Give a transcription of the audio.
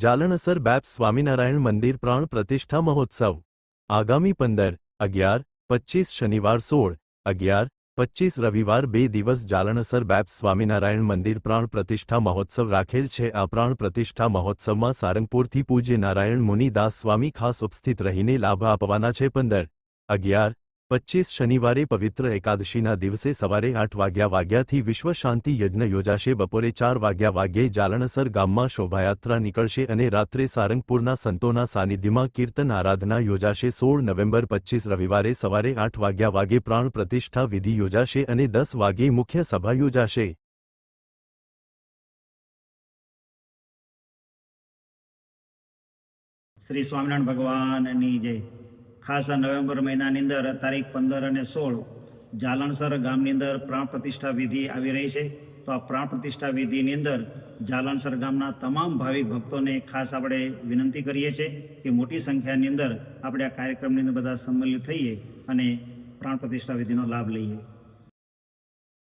જાલણસર બેપ સ્વામિનારાયણ મંદિર પ્રાણ પ્રતિષ્ઠા મહોત્સવ. આગામી પંદર, અગિયાર, પચ્ચીસ શનિવાર સોળ, અગિયાર, પચ્ચીસ રવિવાર બે દિવસ જાલણસર બેપ સ્વામિનારાયણ મંદિર પ્રાણ પ્રતિષ્ઠા મહોત્સવ રાખેલ છે. આ પ્રાણ પ્રતિષ્ઠા મહોત્સવમાં સારંગપુરથી પૂજ્ય નારાયણ મુનિદાસ સ્વામી ખાસ ઉપસ્થિત રહીને લાભ આપવાના છે. પંદર, અગિયાર પચીસ શનિવારે પવિત્ર એકાદશીના દિવસે સવારે આઠ વાગ્યા વાગ્યાથી વિશ્વ શાંતિ યજ્ઞ યોજાશે. બપોરે ચાર વાગ્યા વાગ્યે જાલણસર ગામમાં શોભાયાત્રા નીકળશે અને રાત્રે સારંગપુરના સંતોના સાનિધ્યમાં કીર્તન આરાધના યોજાશે. સોળ નવેમ્બર પચીસ રવિવારે સવારે આઠ વાગ્યા વાગે પ્રાણ પ્રતિષ્ઠા વિધિ યોજાશે અને દસ વાગ્યે મુખ્ય સભા યોજાશે. શ્રી સ્વામિનારાયણ ભગવાનની જય. ખાસ આ નવેમ્બર મહિનાની અંદર તારીખ પંદર અને સોળ જાલણસર ગામની અંદર પ્રાણ પ્રતિષ્ઠા વિધિ આવી રહી છે. તો આ પ્રાણ પ્રતિષ્ઠા વિધિની અંદર જાલણસર ગામના તમામ ભાવિક ભક્તોને ખાસ આપણે વિનંતી કરીએ છીએ કે મોટી સંખ્યાની અંદર આપણે આ કાર્યક્રમની અંદર બધા સંમેલિત થઈએ અને પ્રાણ પ્રતિષ્ઠા વિધિનો લાભ લઈએ.